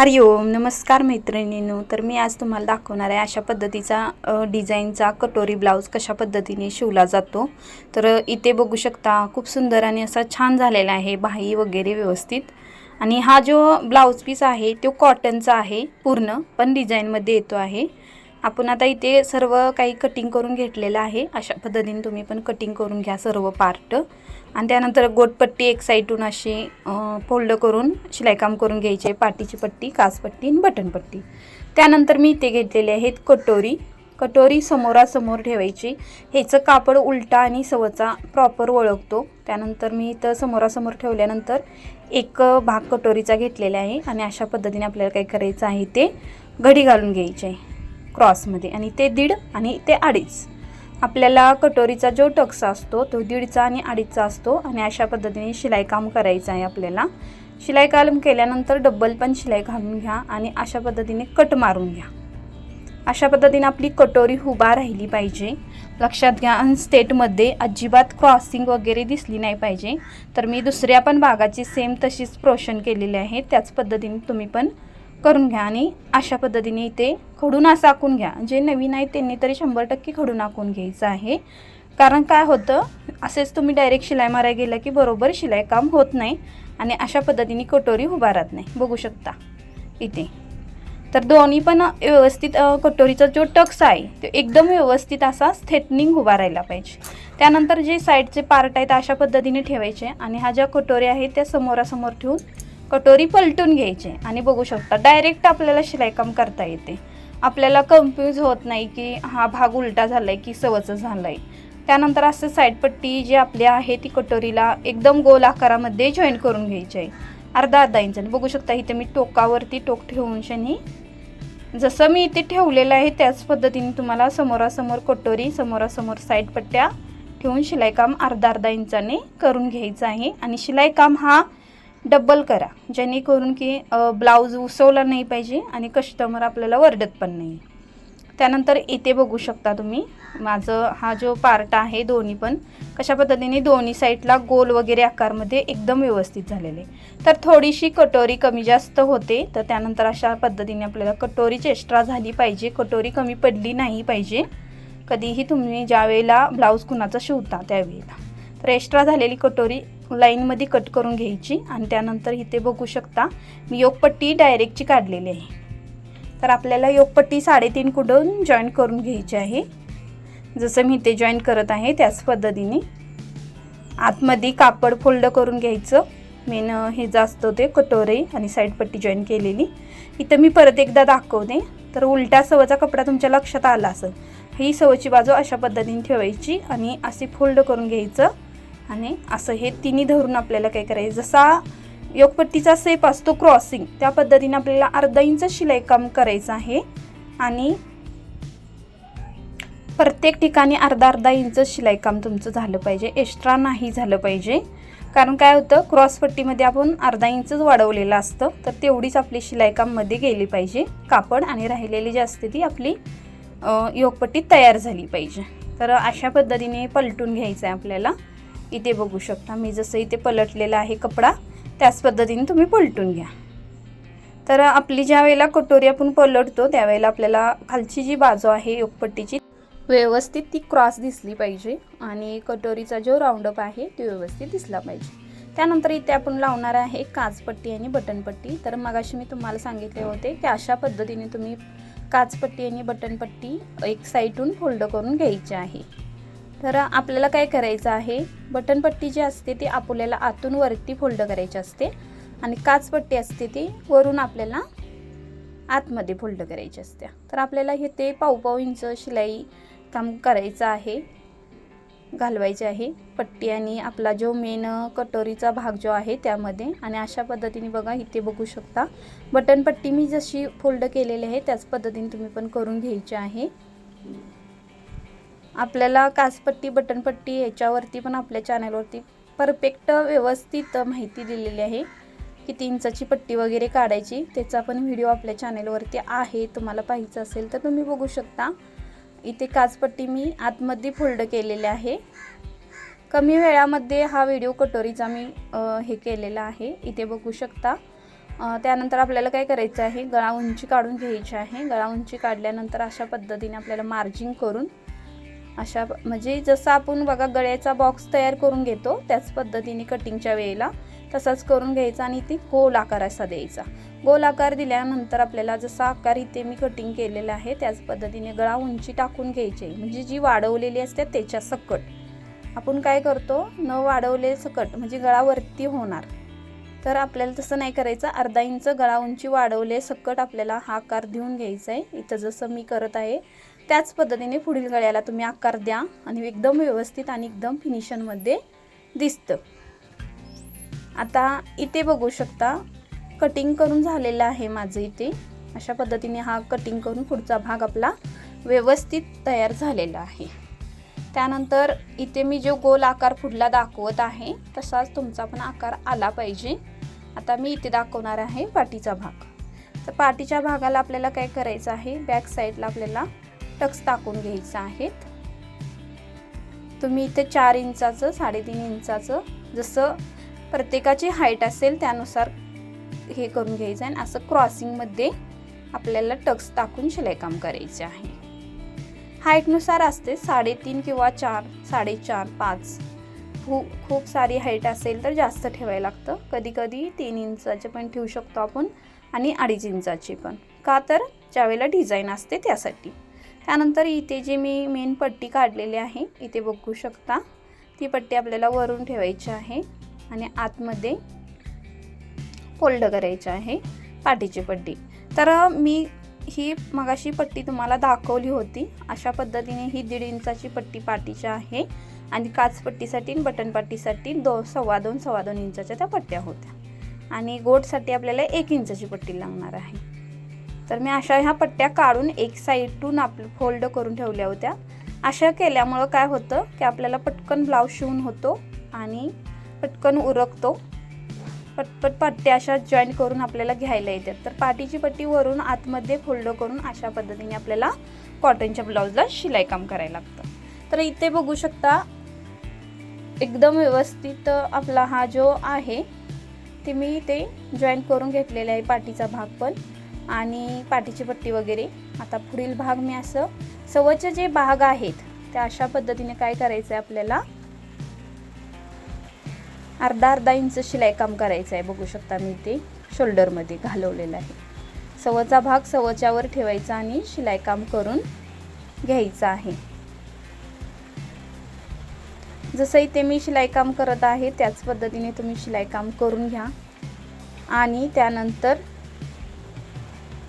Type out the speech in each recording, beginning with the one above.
हरिओम नमस्कार मैत्रिणींनो. तर मी आज तुम्हाला दाखवणार आहे अशा पद्धतीचा डिझाईनचा कटोरी ब्लाऊज कशा पद्धतीने शिवला जातो. तर इथे बघू शकता खूप सुंदर आणि असा छान झालेला आहे बाही वगैरे व्यवस्थित. आणि हा जो ब्लाऊज पीस आहे तो कॉटनचा आहे पूर्ण पण डिझाईनमध्ये येतो आहे. आपण आता इथे सर्व काही कटिंग करून घेतलेलं आहे. अशा पद्धतीने तुम्ही पण कटिंग करून घ्या सर्व पार्ट आणि त्यानंतर गोटपट्टी एक साईडून अशी फोल्ड करून शिलाईकाम करून घ्यायचे पाटीची पट्टी कासपट्टी आणि बटनपट्टी त्यानंतर मी इथे घेतलेले आहेत कटोरी. कटोरी समोरासमोर ठेवायची. ह्याचं कापड उलटा आणि सवचा प्रॉपर ओळखतो. त्यानंतर मी इथं समोरासमोर ठेवल्यानंतर एक भाग कटोरीचा घेतलेला आहे आणि अशा पद्धतीने आपल्याला काय करायचं आहे ते घडी घालून घ्यायचे आहे क्रॉसमध्ये. आणि ते दीड आणि ते अडीच. आपल्याला कटोरीचा जो टक्सा असतो तो दीडचा आणि अडीचचा असतो आणि अशा पद्धतीने शिलाईकाम करायचं आहे आपल्याला. शिलाईकाम केल्यानंतर डब्बल पण शिलाई घालून घ्या आणि अशा पद्धतीने कट मारून घ्या. अशा पद्धतीने आपली कटोरी उभा राहिली पाहिजे. लक्षात घ्या आणि स्टेटमध्ये अजिबात क्रॉसिंग वगैरे दिसली नाही पाहिजे. तर मी दुसऱ्या पण भागाची सेम तशीच प्रोशन केलेली आहे. त्याच पद्धतीने तुम्ही पण करून घ्या आणि अशा पद्धतीने इथे खडून असं आखून घ्या. जे नवीन आहे त्यांनी तरी शंभर टक्के खडून आखून घ्यायचं आहे. कारण काय होतं असेच तुम्ही डायरेक्ट शिलाई मारायला गेलं की बरोबर शिलाई काम होत नाही आणि अशा पद्धतीने कटोरी उभा राहत नाही. बघू शकता इथे. तर दोन्ही पण व्यवस्थित कटोरीचा जो टक्स आहे तो एकदम व्यवस्थित असा थेटनिंग उभा राहिला पाहिजे. त्यानंतर जे साईडचे पार्ट आहेत अशा पद्धतीने ठेवायचे आणि हा ज्या कटोऱ्या आहेत त्या समोरासमोर ठेवून कटोरी पलटून घ्यायचे आणि बघू शकता डायरेक्ट आपल्याला शिलाईकाम करता येते. आपल्याला कन्फ्यूज होत नाही की हा भाग उलटा झाला आहे की सवचं झालं आहे त्यानंतर असं साईडपट्टी जी आपली आहे ती कटोरीला एकदम गोल आकारामध्ये जॉईन करून घ्यायची आहे. अर्धा अर्धा इंचाने बघू शकता इथे मी टोकावरती टोक ठेवून शनी जसं मी इथे ठेवलेलं आहे त्याच पद्धतीने तुम्हाला समोरासमोर कटोरी समोरासमोर साईड पट्ट्या ठेवून शिलाईकाम अर्धा अर्धा इंचाने करून घ्यायचं आहे. आणि शिलाईकाम हा डबल करा जेणेकरून की ब्लाऊज उसवला नाही पाहिजे आणि कस्टमर आपल्याला वरडत पण नाही. त्यानंतर इथे बघू शकता तुम्ही माझं हा जो पार्ट आहे दोन्ही पण कशा पद्धतीने दोन्ही साईडला गोल वगैरे आकारमध्ये एकदम व्यवस्थित झालेले. तर थोडीशी कटोरी कमी जास्त होते तर त्यानंतर अशा पद्धतीने आपल्याला कटोरीच एक्स्ट्रा झाली पाहिजे कटोरी कमी पडली नाही पाहिजे. कधीही तुम्ही ज्यावेळेला ब्लाऊज कुणाचा शिवता त्यावेळेला. तर एक्स्ट्रा झालेली कटोरी लाईनमध्ये कट करून घ्यायची आणि त्यानंतर इथे बघू शकता मी योगपट्टी डायरेक्टची काढलेली आहे. तर आपल्याला योगपट्टी साडेतीन कुठून जॉईन करून घ्यायची आहे. जसं मी इथे जॉईन करत आहे त्याच पद्धतीने. आतमध्ये कापड फोल्ड करून घ्यायचं. मेन हे जास्त होते कटोरे आणि साईडपट्टी जॉईन केलेली. इथं मी परत एकदा दाखवते. तर उलटा सवचा कपडा तुमच्या लक्षात आला असेल. ही सवची बाजू अशा पद्धतीने ठेवायची आणि असे फोल्ड करून घ्यायचं. आणि असं हे तिन्ही धरून आपल्याला काय करायचं? जसा योगपट्टीचा सेप असतो क्रॉसिंग त्या पद्धतीने आपल्याला अर्धा इंच शिलाई काम करायचं आहे. आणि प्रत्येक ठिकाणी अर्धा अर्धा इंच शिलाईकाम तुमचं झालं पाहिजे. एक्स्ट्रा नाही झालं पाहिजे. कारण काय होतं? क्रॉसपट्टीमध्ये आपण अर्धा इंचच वाढवलेलं असतं तर तेवढीच आपली शिलाईकाममध्ये गेली पाहिजे. कापड आणि राहिलेली जी असते ती आपली योगपट्टी तयार झाली पाहिजे. तर अशा पद्धतीने पलटून घ्यायचं आहे आपल्याला. इथे बघू शकता. मी जसं इथे पलटलेला आहे कपडा त्याच पद्धतीने तुम्ही पलटून घ्या. तर आपली ज्या वेळेला कटोरी आपण पलटतो त्यावेळेला आपल्याला खालची जी बाजू आहे योगपट्टीची व्यवस्थित ती क्रॉस दिसली पाहिजे आणि कटोरीचा जो राऊंडअप आहे तो व्यवस्थित दिसला पाहिजे. त्यानंतर इथे आपण लावणार आहे काचपट्टी आणि बटनपट्टी. तर मगाशी मी तुम्हाला सांगितले होते की अशा पद्धतीने तुम्ही काचपट्टी आणि बटनपट्टी एक साईडून फोल्ड करून घ्यायची आहे. तर आपल्याला काय करायचं आहे? बटनपट्टी जी असते ती आपल्याला आतून वरती फोल्ड करायची असते. आणि काचपट्टी असते ती वरून आपल्याला आतमध्ये फोल्ड करायची असते. तर आपल्याला हे ते पाऊ इंच शिलाई काम करायचं आहे. घालवायचे आहे. पट्टी आणि आपला जो मेन कटोरीचा भाग जो आहे त्यामध्ये. आणि अशा पद्धतीने बघा इथे बघू शकता. बटन पट्टी मी जशी फोल्ड केलेली आहे त्याच पद्धतीने तुम्ही पण करून घ्यायची आहे. आपल्याला कासपट्टी बटनपट्टी याच्यावरती पण आपल्या चॅनलवरती परफेक्ट व्यवस्थित माहिती दिलेली आहे किती इंचाची पट्टी वगैरे काढायची. त्याचा पण व्हिडिओ आपल्या चॅनलवरती आहे. तुम्हाला पाहायचं असेल तर तुम्ही बघू शकता. इथे काचपट्टी मी आतमध्ये फोल्ड केलेले आहे. कमी वेळामध्ये हा व्हिडिओ कटोरीचा मी हे केलेला आहे. इथे बघू शकता. त्यानंतर आपल्याला काय करायचं आहे? गळा उंची काढून घ्यायची आहे. गळा उंची काढल्यानंतर अशा पद्धतीने आपल्याला मार्जिंग करून अशा म्हणजे जसं आपण बघा गळ्याचा बॉक्स तयार करून घेतो त्याच पद्धतीने कटिंगच्या वेळेला तसाच करून घ्यायचा आणि ती गोल आकार असा द्यायचा. गोल आकार दिल्यानंतर आपल्याला जसा आकार इथे मी कटिंग केलेला आहे त्याच पद्धतीने गळा उंची टाकून घ्यायची. आहे. म्हणजे जी वाढवलेली असते त्याच्या सकट. आपण काय करतो न वाढवले सकट म्हणजे गळा वरती होणार. तर आपल्याला तसं नाही करायचं. अर्धा इंच गळा उंची वाढवले सकट आपल्याला हा आकार देऊन घ्यायचा आहे. इथं जसं मी करत आहे त्याच पद्धतीने पुढील गळ्याला तुम्ही आकार द्या आणि एकदम व्यवस्थित आणि एकदम फिनिशनमध्ये दिसतं. आता इथे बघू शकता कटिंग करून झालेलं आहे माझं इथे. अशा पद्धतीने हा कटिंग करून पुढचा भाग आपला व्यवस्थित तयार झालेला आहे. त्यानंतर इथे मी जो गोल आकार पुढला दाखवत आहे तसाच तुमचा पण आकार आला पाहिजे. आता मी इथे दाखवणार आहे पाठीचा भाग. तर पाठीच्या भागाला आपल्याला काय करायचं आहे? बॅक साईडला आपल्याला टक्स टाकून घ्यायचं आहेत. तुम्ही इथे चार इंचाचं साडेतीन इंचाचं जसं प्रत्येकाची हाईट असेल त्यानुसार हे करून घ्यायचं आहे. आणि असं क्रॉसिंगमध्ये आपल्याला टक्स टाकून शिलाईकाम करायचे आहे. हाईटनुसार असते साडेतीन किंवा चार साडेचार पाच. खूप खूप सारी हाईट असेल तर जास्त ठेवायला लागतं. कधी कधी तीन इंचाचे पण ठेवू शकतो आपण आणि अडीच इंचाचे पण. का तर ज्यावेळेला डिझाईन असते त्यासाठी. त्यानंतर इथे जी मी मेन पट्टी काढलेली आहे इथे बघू शकता. ती पट्टी आपल्याला वरून ठेवायची आहे आणि आतमध्ये फोल्ड करायची आहे पाठीची पट्टी. तर मी ही मगाशी पट्टी तुम्हाला दाखवली होती. अशा पद्धतीने ही दीड इंचाची पट्टी पाठीची आहे आणि काचपट्टीसाठी बटन पट्टीसाठी दो सव्वा दोन सव्वा दोन इंचाच्या त्या पट्ट्या होत्या. आणि गोटसाठी आपल्याला एक इंचाची पट्टी लागणार आहे. तर मी अशा ह्या पट्ट्या काढून एक साईडून आप फोल्ड करून ठेवल्या होत्या. अशा केल्यामुळं काय होतं की आपल्याला पटकन ब्लाऊज शिवून होतो आणि पटकन उरकतो. पटपट पट्ट्या अशा जॉईन करून आपल्याला घ्यायला येतात. तर पाठीची पट्टी वरून आतमध्ये फोल्ड करून अशा पद्धतीने आपल्याला कॉटनच्या ब्लाऊजला शिलाई काम करायला लागतं. तर इथे बघू शकता एकदम व्यवस्थित आपला हा जो आहे ते मी इथे जॉईन करून घेतलेला आहे पाठीचा भाग पण. आणि पाठीची पट्टी वगैरे. आता पुढील भाग मी असं सवचे जे भाग आहेत ते अशा पद्धतीने काय करायचं आहे आपल्याला? अर्धा अर्धा इंच शिलाई काम करायचं आहे बघू शकता मी ते शोल्डरमध्ये घालवलेलं आहे. सवचा भाग सवच्यावर ठेवायचा आणि शिलाई काम करून घ्यायचं आहे. जसं इथे मी शिलाईकाम करत आहे त्याच पद्धतीने तुम्ही शिलाईकाम करून घ्या. आणि त्यानंतर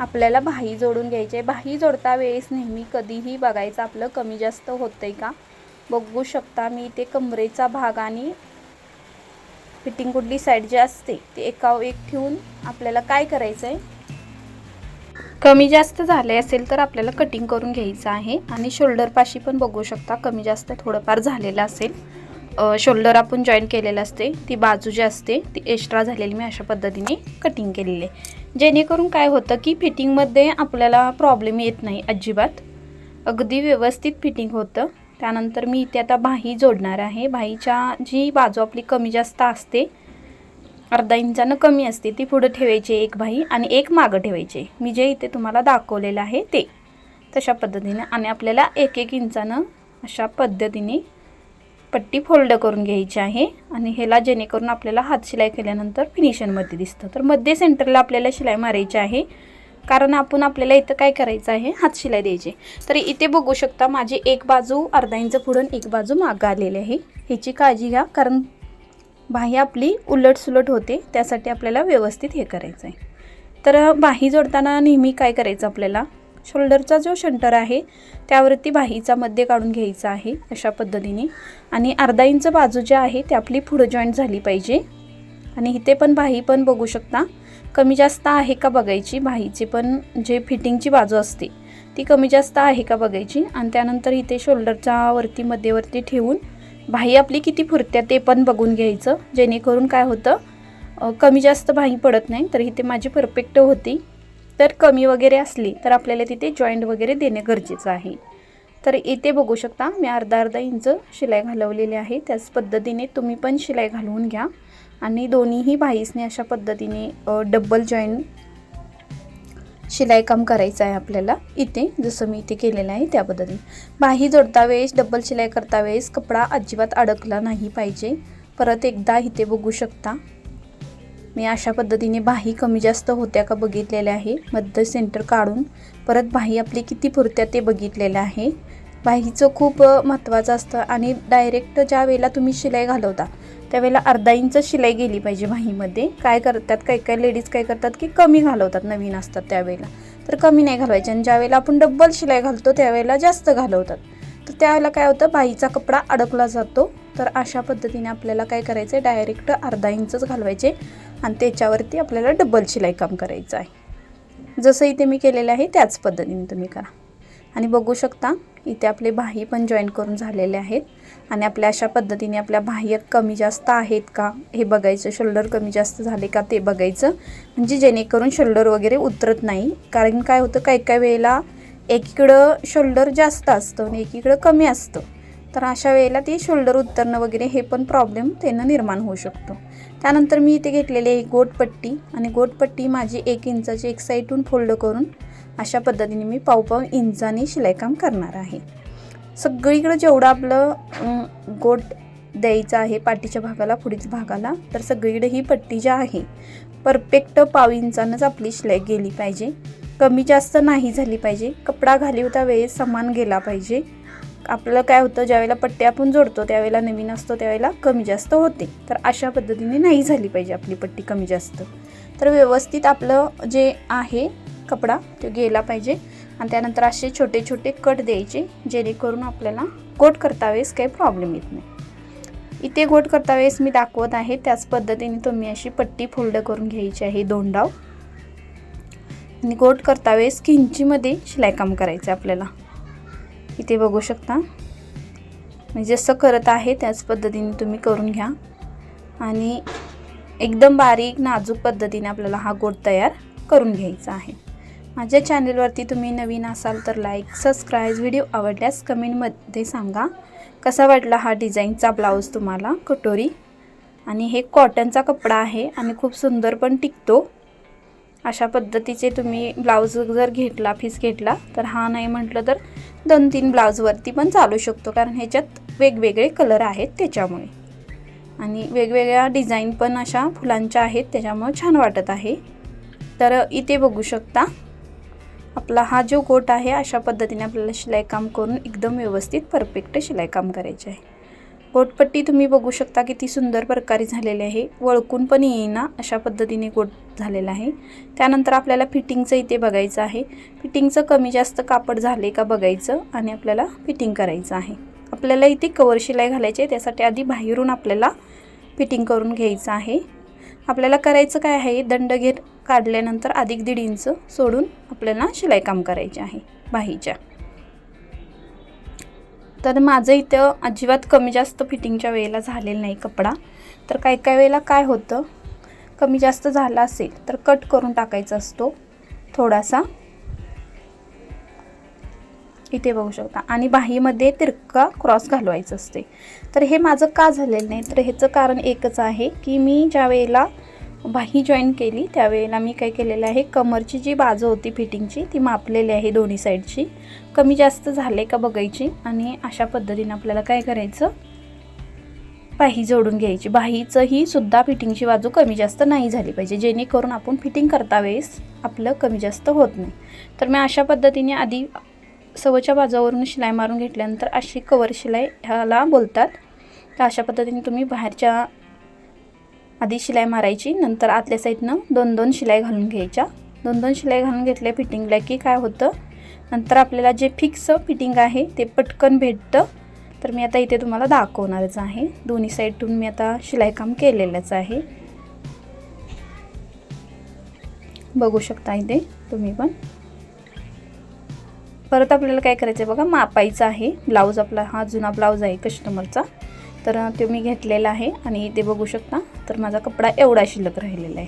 आपल्याला बाही जोडून घ्यायची. आहे बाही जोडता वेळेस नेहमी कधीही बघायचं आपलं कमी जास्त होतंय का? बघू शकता मी इथे कमरेचा भाग आणि फिटिंग कुठली साईड जी असते ती एका एक ठेवून आपल्याला काय करायचं आहे कमी जास्त झाले असेल तर आपल्याला कटिंग करून घ्यायचं आहे आणि शोल्डरपाशी पण बघू शकता कमी जास्त थोडंफार झालेलं असेल. शोल्डर आपण जॉईन केलेलं असते ती बाजू जी असते ती एक्स्ट्रा झालेली मी अशा पद्धतीने कटिंग केलेली आहे. जेणेकरून काय होतं की फिटिंगमध्ये आपल्याला प्रॉब्लेम येत नाही अजिबात. अगदी व्यवस्थित फिटिंग होतं. त्यानंतर मी इथे आता बाही जोडणार आहे. बाहीच्या जी बाजू आपली कमी जास्त असते अर्धा इंचानं कमी असते ती पुढं ठेवायची एक बाही आणि एक मागं ठेवायची. मी जे इथे तुम्हाला दाखवलेलं आहे ते. तशा पद्धतीने आणि आपल्याला एक एक इंचानं अशा पद्धतीने पट्टी फोल्ड करून घ्यायची आहे आणि ह्याला जेणेकरून आपल्याला हात शिलाई केल्यानंतर फिनिशिंगमध्ये दिसतं. तर मध्ये सेंटरला आपल्याला शिलाई मारायची आहे. कारण आपण आपल्याला इथं काय करायचं आहे? हात शिलाई द्यायची. तर इथे बघू शकता माझी एक बाजू अर्धा इंच पुढून एक बाजू मागं आलेली आहे. ह्याची काळजी घ्या कारण बाही आपली उलटसुलट होते. त्यासाठी आपल्याला व्यवस्थित हे करायचं आहे तर बाही जोडताना नेहमी काय करायचं आपल्याला? शोल्डरचा जो शंटर आहे त्यावरती बाहीचा मध्ये काढून घ्यायचा आहे अशा पद्धतीने. आणि अर्धा इंच बाजू जी आहे ती आपली पुढं जॉईंट झाली पाहिजे. आणि इथे पण बाही पण बघू शकता. कमी जास्त आहे का बघायची बाहीची पण जे फिटिंगची बाजू असते ती कमी जास्त आहे का बघायची. आणि त्यानंतर इथे शोल्डरच्या वरती मध्यवरती ठेवून बाही आपली किती फुरत्या ते पण बघून घ्यायचं. जेणेकरून काय होतं कमी जास्त बाही पडत नाही. तर इथे माझी परफेक्ट होती. तर कमी वगैरे असली तर आपल्याला तिथे जॉईंट वगैरे देणे गरजेचं आहे. तर इथे बघू शकता मी अर्धा अर्धा इंच शिलाई घालवलेली आहे. त्याच पद्धतीने तुम्ही पण शिलाई घालवून घ्या. आणि दोन्हीही बाईसने अशा पद्धतीने डबल जॉईन शिलाई काम करायचं आहे आपल्याला इथे जसं मी इथे केलेलं आहे त्या पद्धतीने बाही जोडता वेळेस डबल शिलाई करता वेळेस कपडा अजिबात अडकला नाही पाहिजे. परत एकदा इथे बघू शकता. मी अशा पद्धतीने बाही कमी जास्त होत्या का बघितलेल्या आहे. मध्य सेंटर काढून परत बाही आपली किती पुरत्या ते बघितलेलं आहे. बाहीचं खूप महत्त्वाचं असतं आणि डायरेक्ट ज्या वेळेला तुम्ही शिलाई घालवता त्यावेळेला अर्धा इंच शिलाई गेली पाहिजे बाहीमध्ये काय करतात काही काही लेडीज काय करतात की कमी घालवतात नवीन असतात त्यावेळेला. तर कमी नाही घालवायचे आणि ज्यावेळेला आपण डब्बल शिलाई घालतो त्यावेळेला जास्त घालवतात. तर त्यावेळेला काय होतं बाईचा कपडा अडकला जातो. तर अशा पद्धतीने आपल्याला काय करायचं आहे डायरेक्ट अर्धा इंचच घालवायचे आणि त्याच्यावरती आपल्याला डबल शिलाई काम करायचं आहे. जसं इथे मी केलेलं आहे त्याच पद्धतीने तुम्ही करा. आणि बघू शकता इथे आपले बाही पण जॉईन करून झालेले आहेत. आणि आपल्या अशा पद्धतीने आपल्या बाह्य कमी जास्त आहेत का हे बघायचं शोल्डर कमी जास्त झाले का ते बघायचं. म्हणजे जेणेकरून शोल्डर वगैरे उतरत नाही. कारण काय होतं काही काही वेळेला एकीकडं शोल्डर जास्त असतं आणि एकीकडं कमी असतं. तर अशा वेळेला ती शोल्डर उतरणं वगैरे हे पण प्रॉब्लेम त्यांना निर्माण होऊ शकतो. त्यानंतर मी इथे घेतलेली आहे गोटपट्टी आणि गोटपट्टी माझी एक इंचाची एक साईडून फोल्ड करून अशा पद्धतीने मी पाव पाव इंचाने शिलाईकाम करणार आहे. सगळीकडं जेवढं आपलं गोट द्यायचं आहे पाठीच्या भागाला पुढील भागाला तर सगळीकडे ही पट्टी जी आहे परफेक्ट पाव इंचानंच आपली शिलाई गेली पाहिजे. कमी जास्त नाही झाली पाहिजे. कपडा घालवता वेळेस समान गेला पाहिजे. आपलं काय होतं ज्यावेळेला पट्टी आपण जोडतो त्यावेळेला नवीन असतो त्यावेळेला कमी जास्त होते. तर अशा पद्धतीने नाही झाली पाहिजे आपली पट्टी कमी जास्त. तर व्यवस्थित आपलं जे आहे कपडा तो गेला पाहिजे. आणि त्यानंतर असे छोटे छोटे कट द्यायचे जेणेकरून आपल्याला गोट करता वेळेस काही प्रॉब्लेम येत नाही. इथे गोट करता वेळेस मी दाखवत आहे त्याच पद्धतीने तुम्ही अशी पट्टी फोल्ड करून घ्यायची आहे दोन डाव. आणि गोट करता वेळेस किंचीमध्ये शिलाईकाम करायचं आहे आपल्याला. इथे बघू शकता. मी जसं करत आहे त्याच पद्धतीने तुम्ही करून घ्या. आणि एकदम बारीक नाजूक पद्धतीने आपल्याला हा गोट तयार करून घ्यायचा आहे. माझ्या चॅनलवरती तुम्ही नवीन असाल तर लाईक सबस्क्राईब व्हिडिओ आवडल्यास कमेंटमध्ये सांगा. कसा वाटला हा डिझाईनचा ब्लाऊज तुम्हाला? कटोरी. आणि हे कॉटनचा कपडा आहे आणि खूप सुंदर पण टिकतो. अशा पद्धतीचे तुम्ही ब्लाऊज जर घेतला पीस घेतला तर हा नाही म्हटलं तर दोन तीन ब्लाऊजवरती पण चालू शकतो. कारण ह्याच्यात वेगवेगळे कलर आहेत त्याच्यामुळे. आणि वेगवेगळ्या डिझाईन पण अशा फुलांच्या आहेत त्याच्यामुळे छान वाटत आहे. तर इथे बघू शकता आपला हा जो गोट आहे अशा पद्धतीने आपल्याला शिलाईकाम करून एकदम व्यवस्थित परफेक्ट शिलाईकाम करायचे आहे. गोटपट्टी तुम्ही बघू शकता किती सुंदर प्रकारे झालेली आहे. वळकून पण येईना अशा पद्धतीने गोट झालेला आहे. त्यानंतर आपल्याला फिटिंगचं इथे बघायचं आहे. फिटिंगचं कमी जास्त कापड झाले का बघायचं आणि आपल्याला फिटिंग करायचं आहे. आपल्याला इथे कवर शिलाई घालायची आहे. त्यासाठी आधी बाहेरून आपल्याला फिटिंग करून घ्यायचं आहे. आपल्याला करायचं काय आहे? दंड घेर काढल्यानंतर अधिक दीड इंच सोडून आपल्याला शिलाईकाम करायचे आहे. बाहीच्या. तर माझं इथं अजिबात कमी जास्त फिटिंगच्या वेळेला झालेलं नाही कपडा. तर काही काही वेळेला काय होतं कमी जास्त झाला असेल तर कट करून टाकायचा असतो थोडासा. इथे बघू शकता. आणि बाहीमध्ये तिरका क्रॉस घालवायचं असते. तर हे माझं का झालेलं नाही? तर ह्याचं कारण एकच आहे की मी ज्या वेळेला बाही जॉईन केली. त्यावेळेला मी काय केलेलं आहे कमरची जी बाजू होती फिटिंगची ती मापलेली आहे दोन्ही साईडची कमी जास्त झाले का बघायची आणि अशा पद्धतीने आपल्याला काय करायचं? बाही जोडून घ्यायची. बाहीचंही सुद्धा फिटिंगची बाजू कमी जास्त नाही झाली पाहिजे. जेणेकरून आपण फिटिंग करता वेळेस आपलं कमी जास्त होत नाही. तर मी अशा पद्धतीने आधी सवच्या बाजूवरून शिलाई मारून घेतल्यानंतर अशी कवर शिलाई ह्याला बोलतात. तर अशा पद्धतीने तुम्ही बाहेरच्या आधी शिलाई मारायची नंतर आतल्या साईडनं दोन दोन शिलाई घालून घ्यायच्या. दोन दोन शिलाई घालून घेतल्या फिटिंगला की काय होतं? नंतर आपल्याला जे फिक्स फिटिंग आहे ते पटकन भेटतं. तर मी आता इथे तुम्हाला दाखवणारच आहे. दोन्ही साईडतून मी आता शिलाई काम केलेलंच आहे. बघू शकता इथे तुम्ही पण. परत आपल्याला काय करायचं आहे बघा मापायचं आहे. ब्लाऊज आपला हा जुना ब्लाऊज आहे कस्टमरचा तर तो मी घेतलेला आहे आणि ते बघू शकता तर माझा कपडा एवढा शिल्लक राहिलेला आहे.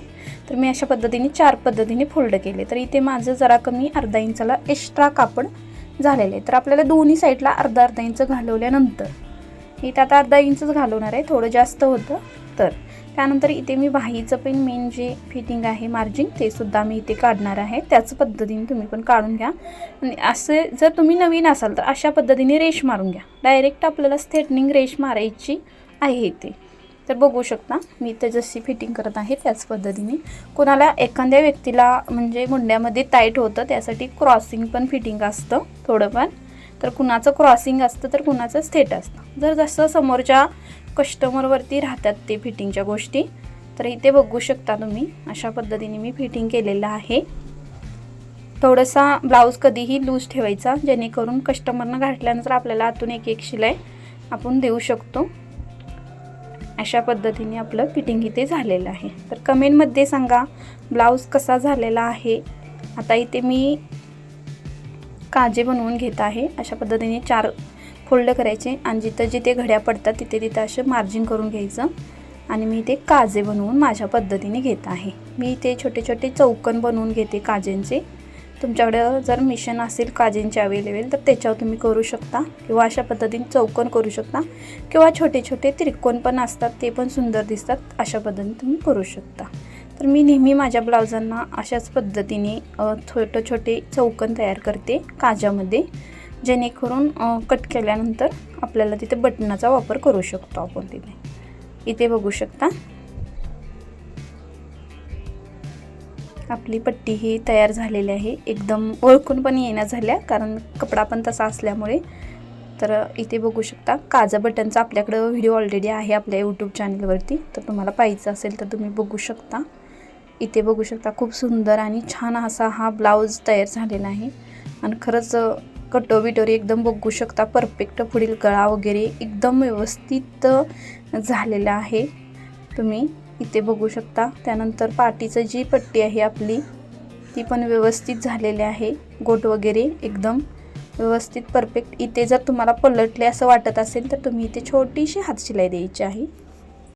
तर मी अशा पद्धतीने चार पद्धतीने फोल्ड केले. तर इथे माझं जरा कमी अर्धा इंचाला एक्स्ट्रा कापड झालेलं आहे. तर आपल्याला दोन्ही साईडला अर्धा अर्धा इंच घालवल्यानंतर इथं आता अर्धा इंचच घालवणार आहे थोडं जास्त होतं. तर त्यानंतर इथे मी बाहीचं पण मेन जे फिटिंग आहे मार्जिन ते सुद्धा मी इथे काढणार आहे. त्याच पद्धतीने तुम्ही पण काढून घ्या. आणि असे जर तुम्ही नवीन असाल तर अशा पद्धतीने रेश मारून घ्या. डायरेक्ट आपल्याला स्ट्रेटनिंग रेश मारायची आहे इथे. तर बघू शकता मी इथे जशी फिटिंग करत आहे त्याच पद्धतीने. कोणाला एखाद्या व्यक्तीला म्हणजे मुंड्यामध्ये टाईट होतं त्यासाठी क्रॉसिंग पण फिटिंग असतं थोडंफार. तर कुणाचं क्रॉसिंग असतं तर कुणाचं स्टेट असतं. जर जसं समोरच्या कस्टमरवरती राहतात ते फिटिंगच्या गोष्टी. तर इथे बघू शकता तुम्ही अशा पद्धतीने मी फिटिंग केलेलं आहे. थोडासा ब्लाऊज कधीही लूज ठेवायचा जेणेकरून कस्टमरनं घातल्यानंतर आपल्याला आतून एक एक शिलाई आपण देऊ शकतो. अशा पद्धतीने आपलं फिटिंग इथे झालेलं आहे. तर कमेंटमध्ये सांगा ब्लाऊज कसा झालेला आहे? आता इथे मी काजे बनवून घेत आहे. अशा पद्धतीने चार फोल्ड करायचे आणि जिथं जिथे घड्या पडतात तिथे तिथं असं मार्जिन करून घ्यायचं. आणि मी ते काजे बनवून माझ्या पद्धतीने घेत आहे. मी ते छोटे छोटे चौकन बनवून घेते काजेंचे. तुमच्याकडं जर मिशन असेल काजेंचे अवेलेबल तर त्याच्यावर तुम्ही करू शकता किंवा अशा पद्धतीने चौकन करू शकता किंवा छोटे छोटे त्रिकोण पण असतात ते पण सुंदर दिसतात अशा पद्धतीने तुम्ही करू शकता. तर मी नेहमी माझ्या ब्लाउजांना अशाच पद्धतीने छोटे छोटे चौकन तयार करते काजामध्ये जेणेकरून कट केल्यानंतर आपल्याला तिथे बटनाचा वापर करू शकतो आपण तिथे. इथे बघू शकता. आपली पट्टी ही तयार झालेली आहे. एकदम ओळखून पण येण्या झाल्या कारण कपडा पण तसा असल्यामुळे. तर इथे बघू शकता काजा बटनचा आपल्याकडं व्हिडिओ ऑलरेडी आहे आपल्या यूट्यूब चॅनलवरती तर तुम्हाला पाहिजे असेल तर तुम्ही बघू शकता. इथे बघू शकता खूप सुंदर आणि छान असा हा ब्लाऊज तयार झालेला आहे. आणि खरंच कटो बिटोरी एकदम बघू शकता. परफेक्ट पुढील गळा वगैरे एकदम व्यवस्थित झालेला आहे. तुम्ही इथे बघू शकता. त्यानंतर पाठीचं जी पट्टी आहे आपली ती पण व्यवस्थित झालेली आहे. गोट वगैरे एकदम व्यवस्थित परफेक्ट इथे जर तुम्हाला पलटले असं वाटत असेल तर तुम्ही इथे छोटीशी हातशिलाई द्यायची आहे.